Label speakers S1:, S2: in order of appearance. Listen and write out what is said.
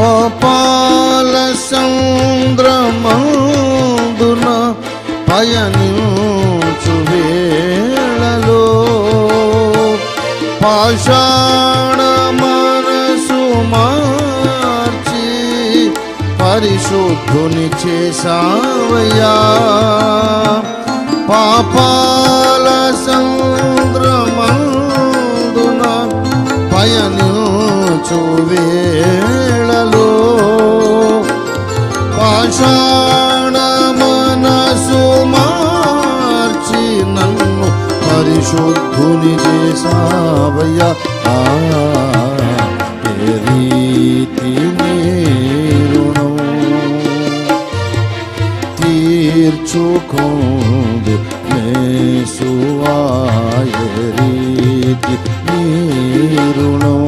S1: పాపాల సంద్రమందున పయనించు వేళలో పాషాణ మనసు మార్చి పరిశుద్ధుని చేసావయ్యా పాపాల సంద్రమందున పయనించు వేళలో పాషాణ మనసు మార్చి నన్ను పరిశుద్ధుని చేసావయ్యా ఆ, ఏ రీతి నీ రుణం తీర్చుకోందు మేసువాయ రీతి నీరుణం